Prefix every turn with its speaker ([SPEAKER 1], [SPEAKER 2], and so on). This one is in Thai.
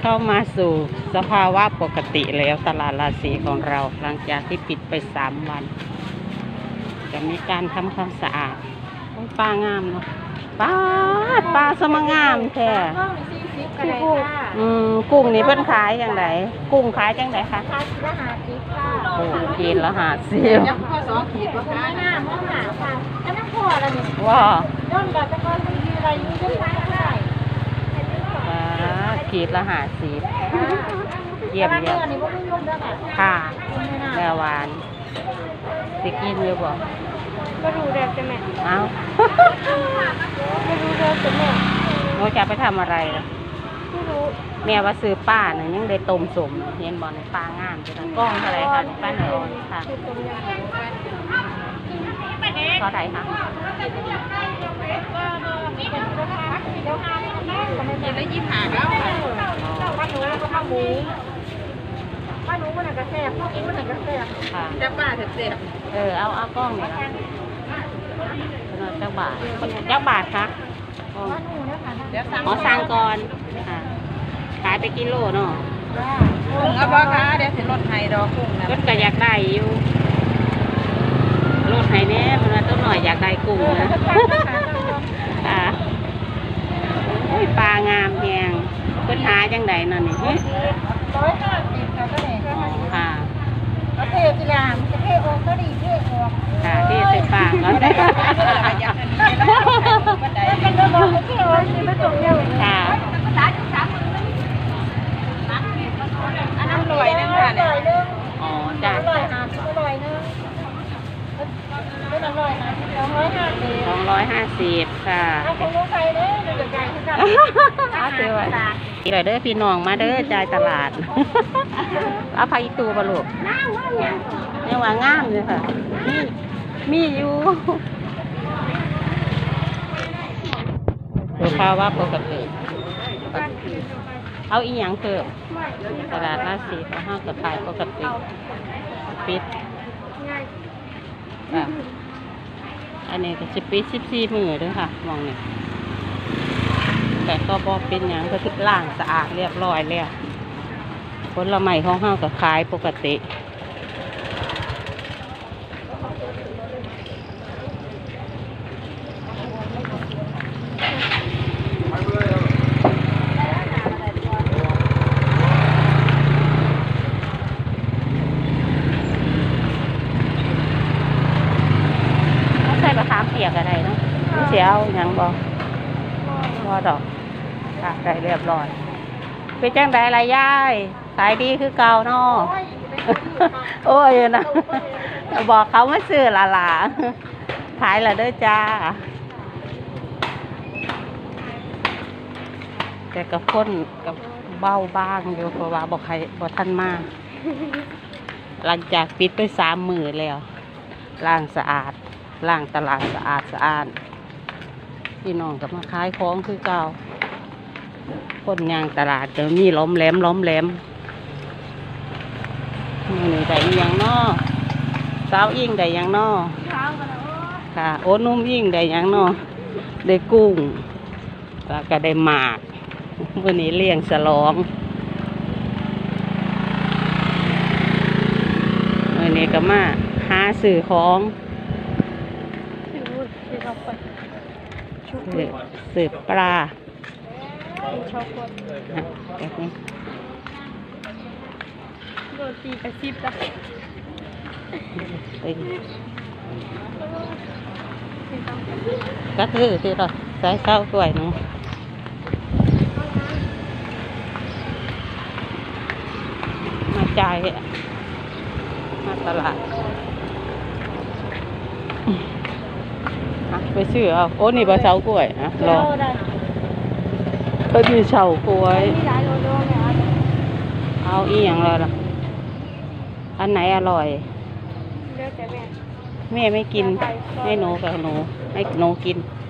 [SPEAKER 1] เข้ามาสู่สภาวะปกติแล้วตลาดราศีของเราหลังจากที่ปิดไปสามวัน จะมีการทำความสะอาดโอ้ยปลางามเนาะปลาดปลาสมงามแท้
[SPEAKER 2] ห้องสี่สิบก็ได้ค่ะ
[SPEAKER 1] อืมกุ้งนี่เพิ่นขายอย่างไรกุ้งขายจังไดคะ
[SPEAKER 2] ค่าคิดละหาสิบค่ะ
[SPEAKER 1] โอ้กินละหาสิบ
[SPEAKER 2] ยังพอสองขีดว่าค่ะหน้ามื่อหาค่ะอันนั้นพอแล้วนี่
[SPEAKER 1] ว้า
[SPEAKER 2] ย่อมกับตะกอนมีอะไรอยู่ด้วยไหมได้
[SPEAKER 1] ปลา ขีดละหาสิบเยี่ยม
[SPEAKER 2] เยี่
[SPEAKER 1] เยี่ยม
[SPEAKER 2] นี่ว่าไม่ยุ่งด้วยค่ะ
[SPEAKER 1] ค่ะ
[SPEAKER 2] ไม่น่า
[SPEAKER 1] แม่หวานสิกินอยู่บ่
[SPEAKER 2] ก็ดูเร็วจะแม่
[SPEAKER 1] เอ้า
[SPEAKER 2] ไม่รู้เร็วจะแม่
[SPEAKER 1] หนูจะไปทำอะไรล่ะ
[SPEAKER 2] ไม่รู้
[SPEAKER 1] แม่ว่าซื้อป้าน่ะยังได้ต้มสมเห็นบ่ในปลางามจังกล้องเท่าไหรคะป้าหน่อยค่ะ
[SPEAKER 2] คือตรงนี้
[SPEAKER 1] เท่าไหร่คะ
[SPEAKER 2] กินแล้วยิ้มหาแล้วป้า หนูก็ป้าหมูป้าหนูมันกระแสพวกนี้มันกระแส
[SPEAKER 1] ค่ะ
[SPEAKER 2] จะป้าเสียบ
[SPEAKER 1] เออ เอาเอากล้องนี่นะเจ้าบาทเจ้าบาทคะกล้อง
[SPEAKER 2] ป้าหนูนะคะ
[SPEAKER 3] เดี๋ยวสั่ง
[SPEAKER 1] ขอสั่งก่อนค่ะขายไปกิโลเนาะ
[SPEAKER 3] กุ้งเอาบ่คะเดี๋ยวสิลดให้ดอกกุ้งนะ
[SPEAKER 1] ก็ก็อยากได้อยู่รถไห้แน่มันว่าต้นหน่อยอยากได้กุ้งนะค่ะโอ้ยปลางามแฮงเพิ่นหา จังไดนั่นนี่
[SPEAKER 2] ร้อยห้าสิบค่ะก็เนี่ย
[SPEAKER 1] อ๋อค่ะ
[SPEAKER 2] ประเทศกีฬามันจะเทออกก็ดีเทออก
[SPEAKER 1] ค่ะที่ใส่ปากก่อน
[SPEAKER 2] เป็นระบบเทออกที่ผสมเยอะ
[SPEAKER 1] ค่ะ
[SPEAKER 2] อันนั้นลอยนึงค่ะลอยนึง
[SPEAKER 1] อ๋อจ้ะ
[SPEAKER 2] ลอยห้าสิบลอยนึงเป็นอร่อยนะสอง ร้อยห้าสิบ
[SPEAKER 1] สองร้อยห้าสิบค่ะ
[SPEAKER 2] เอาของลูกใครเด้อดูจากใจคือกัน
[SPEAKER 1] เอาเสียไว้นี่เลยเด้อพี่น้องมาเด้อจ่ายตลาดเอาไปอีกตูบลูกนี่ว่างามเลยค่ะ มีมีอยู่ดูภาวะปกติเอาอีหยังเพิ่มตลาดราศีของห้างกับขายปกติปิดอะ อันนี้ก็สิปิดสิบสี่มือเด้วยค่ะมองนี่แต่ก็บอเป็นอย่างก็ทุกล่างสะอาดเรียบร้อยแล้วผลไม้ของห้าก็ขายปกติ เขาใส่มะขามเปียกอะไรเนาะนี่ เสียเอาหยังบอกบอดอกค่ะได้เรียบร้อยเป็นจังไดไรยายขายดีคือเก่าเนาะโอ้ยนะบอกเขามาซื้อละล่ะขายละเด้อจ้า แต่กับคนกับเบ้าบ้างอยู่เพราะว่าบอกใครบอกท่านมาก หลังจากปิดไปสามมือแล้วล้างสะอาดล้างตลาดสะอาดสะอาด พี่น้องก็มาขายของคือเก่าคนยางตลาดก็มีล้อมแหลมล้อมแหลมนี่ได้ยังนอสาวยิ่งได้ยังนอค่ะ โอ้นุ่มยิ่งได้ยังนอได้กุ้งแล้วก็ได้หมากวันนี้เลี้ยงฉลองวันนี้ก็มาหาสื่อของ สืบสืบปลาอะแบบนี้
[SPEAKER 2] โรตีกระซิบจ้ะ
[SPEAKER 1] ไปก็คือที่เราใส่ข้าวกล้วยหนูมาจ่ายมาตลาด ไปซื้อเอาโอ้นี่ปลาเฉากล้วยอะรอ
[SPEAKER 2] ได้
[SPEAKER 1] ก็มีเฉากล้วย
[SPEAKER 2] มีหลายโลโลเนี่ย
[SPEAKER 1] เอาอีหยังแล้วล่ะอันไหนอร่อย
[SPEAKER 2] เลือกแต่แม่
[SPEAKER 1] แม่ไม่กินให้หนูกับหนูให้หนูกิน
[SPEAKER 2] เ